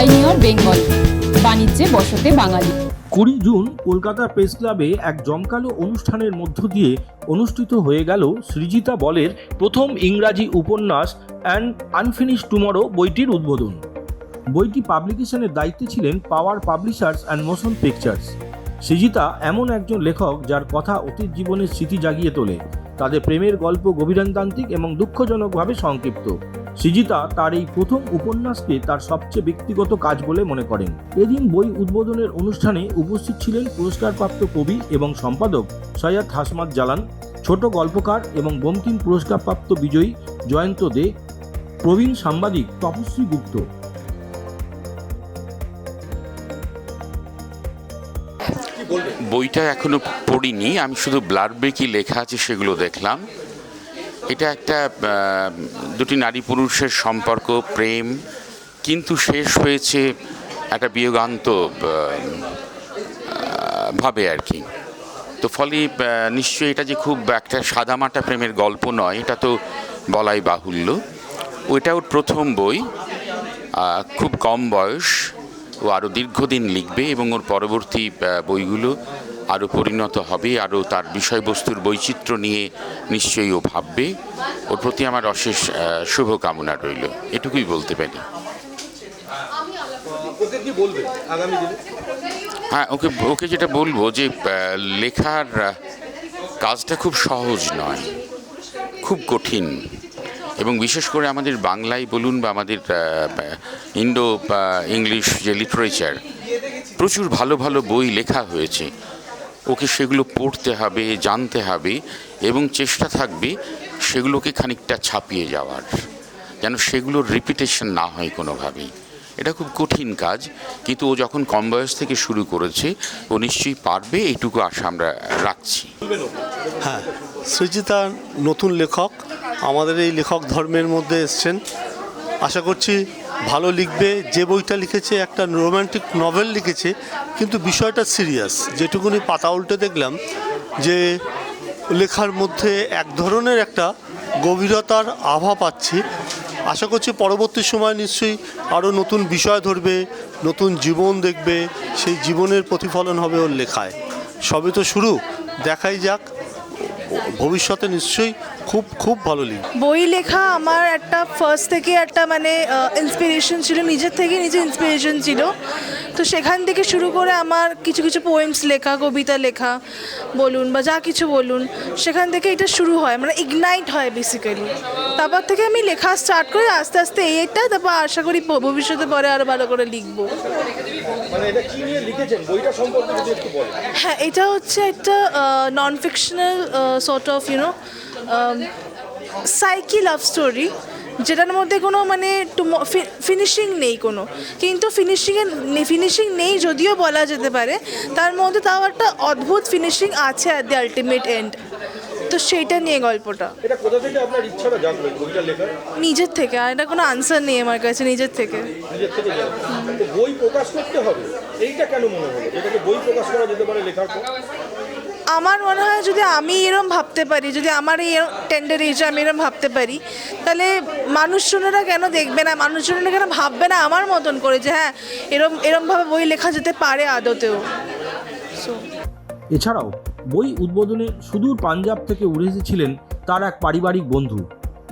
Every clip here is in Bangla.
পাইনিয়র বেঙ্গল বাণিজ্যে বসতে বাঙালি। কুড়ি জুন কলকাতার প্রেস ক্লাবে এক জমকালো অনুষ্ঠানের মধ্য দিয়ে অনুষ্ঠিত হয়ে গেল সৃজিতা বলের প্রথম ইংরাজি উপন্যাস অ্যান্ড আনফিনিশ টুমরো বইটির উদ্বোধন। বইটি পাবলিকেশনের দায়িত্বে ছিলেন power publishers and motion pictures. Srijita এমন একজন লেখক যার কথা অতীত জীবনের স্মৃতি জাগিয়ে তোলে। তাদের প্রেমের গল্প গভীরান্তান্তিক এবং দুঃখজনকভাবে সংক্ষিপ্ত। সৃজিতা তার এই প্রথম উপন্যাসকে তার সবচেয়ে ব্যক্তিগত কাজ বলে মনে করেন। এদিন বই উদ্বোধনের অনুষ্ঠানে উপস্থিত ছিলেন পুরস্কারপ্রাপ্ত কবি এবং সম্পাদক সৈয়দ হাসমাত জালান ছোট গল্পকার এবং বঙ্কিম পুরস্কারপ্রাপ্ত বিজয়ী জয়ন্ত দে, প্রবীণ সাংবাদিক তপশ্রী গুপ্ত। বইটা এখনও পড়িনি, আমি শুধু ব্লাডবে কি লেখা আছে সেগুলো দেখলাম। এটা একটা দুটি নারী পুরুষের সম্পর্ক, প্রেম, কিন্তু শেষ হয়েছে একটা বিয়োগান্ত ভাবে আর কি। তো ফলে নিশ্চয়ই এটা যে খুব একটা সাদামাটা প্রেমের গল্প নয়, এটা তো বলাই বাহুল্য। ওইটা ওর প্রথম বই খুব কম বয়স, ও আরও দীর্ঘদিন লিখবে এবং ওর পরবর্তী বইগুলো আরও পরিণত হবে আরও তার বিষয়বস্তুর বৈচিত্র্য নিয়ে নিশ্চয়ই ও ভাববে। ওর প্রতি আমার অশেষ শুভকামনা রইল। এটুকুই বলতে পারি। হ্যাঁ ওকে ওকে যেটা বলব যে লেখার কাজটা খুব সহজ নয় খুব কঠিন। এবং বিশেষ করে আমাদের বাংলায় বলুন বা আমাদের ইন্ডো ইংলিশ যে লিটারেচার প্রচুর ভালো ভালো বই লেখা হয়েছে। ওকে সেগুলো পড়তে হবে, জানতে হবে এবং চেষ্টা থাকবে সেগুলোকে খানিকটা ছাপিয়ে যাওয়ার, যেন সেগুলোর রিপিটেশন না হয় কোনোভাবেই। এটা খুব কঠিন কাজ, কিন্তু ও যখন কম বয়স থেকে শুরু করেছে, ও নিশ্চয়ই পারবে, এইটুকু আশা আমরা রাখছি। হ্যাঁ সৃজিতা নতুন লেখক, আমাদের এই লেখক ধর্মের মধ্যে এসছেন। আশা করছি ভালো লিখবে, যে বইটা লিখেছে, একটা রোম্যান্টিক নভেল লিখেছে, কিন্তু বিষয়টা সিরিয়াস যেটুকুনি পাতা উল্টে দেখলাম, যে লেখার মধ্যে এক ধরনের একটা গভীরতার আভা পাচ্ছি। আশা করছি পরবর্তী সময় নিশ্চয়ই আরও নতুন বিষয় ধরবে, নতুন জীবন দেখবে, সেই জীবনের প্রতিফলন হবে ওর লেখায়। সবে তো শুরু, দেখাই যাক। ভবিষ্যতে নিশ্চয়ই খুব খুব ভালো লিখি বই লেখা আমার একটা ফার্স্ট থেকে একটা মানে ইন্সপিরেশন ছিল, নিজের থেকে নিজে ইন্সপিরেশন ছিল। তো সেখান থেকে শুরু করে আমার কিছু কিছু পোয়েমস লেখা কবিতা লেখা বলুন বা যা কিছু বলুন সেখান থেকে এটা শুরু হয় মানে ইগনাইট হয় বেসিক্যালি তারপর থেকে আমি লেখা স্টার্ট করি আস্তে আস্তে এই এটা তারপর আশা করি ভবিষ্যতে পরে আরও ভালো করে লিখব। মানে হ্যাঁ এটা হচ্ছে একটা non fictional sort of you know psyche love story যেটার মধ্যে কোনো মানে ফিনিশিং নেই কোনো। কিন্তু ফিনিশিংয়ের ফিনিশিং নেই যদিও বলা যেতে পারে তার মধ্যে তাও একটা অদ্ভুত ফিনিশিং আছে অ্যাট দি আলটিমেট এন্ড তো সেইটা নিয়ে গল্পটা। এটা কোথা থেকে আপনার ইচ্ছাটা জাগলো বইটা লেখার নিজের থেকে আর এটা কোনো আনসার নেই আমার কাছে নিজের থেকে। নিজের থেকে বই প্রকাশ করতে হবে। এইটা কেন মনে হলো? যেটাকে বই প্রকাশ করা যেতে পারে লেখার পর? আমার মনে হয় যদি আমি এরম ভাবতে পারি যদি আমার এই টেন্ডার এজে আমি এরম ভাবতে পারি তাহলে মানুষজনেরা কেন দেখবে না? মানুষজনেরা কেন ভাববে না আমার মতন করে যে হ্যাঁ এরম এরমভাবে বই লেখা যেতে পারে আদতেও? সো এছাড়াও বই উদ্বোধনে সুদূর পাঞ্জাব থেকে উড়ে এসেছিলেন তার এক পারিবারিক বন্ধু।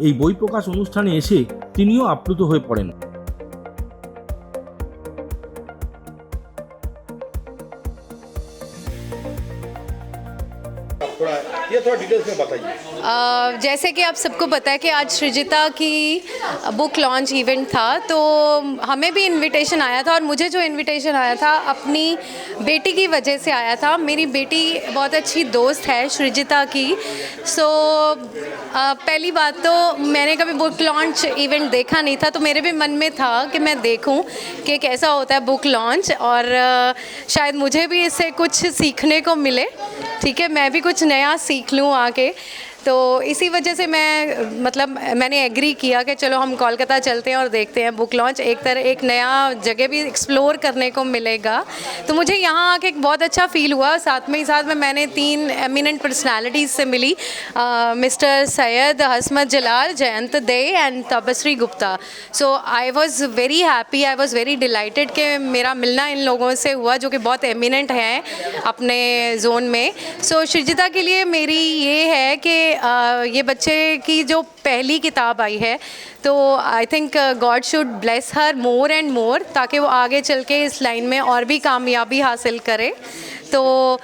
এই বই প্রকাশ অনুষ্ঠানে এসে তিনিও আপ্লুত হয়ে পড়েন। अ, जैसे कि आप सबको पता है कि आज सृजिता की बुक लॉन्च इवेंट था तो हमें भी इनविटेशन आया था और मुझे जो इनविटेशन आया था अपनी बेटी की वजह से आया था। मेरी बेटी बहुत अच्छी दोस्त है सृजिता की। सो पहली बात तो मैंने कभी बुक लॉन्च इवेंट देखा नहीं था तो मेरे भी मन में था कि मैं देखूँ कि कैसा होता है बुक लॉन्च और शायद मुझे भी इससे कुछ सीखने को मिले। ठीक है मैं भी कुछ नया सीख लूँ आके तो इसी वजह से मैं मतलब मैंने एग्री किया कि चलो हम कोलकाता चलते हैं और देखते हैं बुक लॉन्च एक तरह, एक नया जगह भी एक्सप्लोर करने को मिलेगा। तो मुझे यहाँ आके एक बहुत अच्छा फील हुआ। साथ में ही साथ में मैंने तीन एमिनेंट पर्सनालिटीज़ से मिली। Mister Syed Hasmat Jalal, Jayant De and Tabashree Gupta. So I was very happy I was very delighted कि मेरा मिलना इन लोगों से हुआ जो कि बहुत एमिनेंट हैं अपने जोन में। सो सृजिता के लिए मेरी ये है कि ये बच्चे की जो पहली किताब आई है तो I think God should bless her more and more ताकि वो आगे चल के इस लाइन में और भी कामयाबी हासिल करे। तो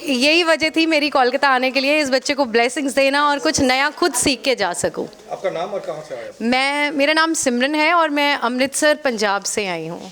यही वजह थी मेरी कोलकाता आने के लिए इस बच्चे को ब्लेसिंग्स देना और कुछ नया खुद सीख के जा सकूँ। आपका नाम और कहाँ से आया? मैं मेरा नाम सिमरन है और मैं अमृतसर पंजाब से आई हूँ।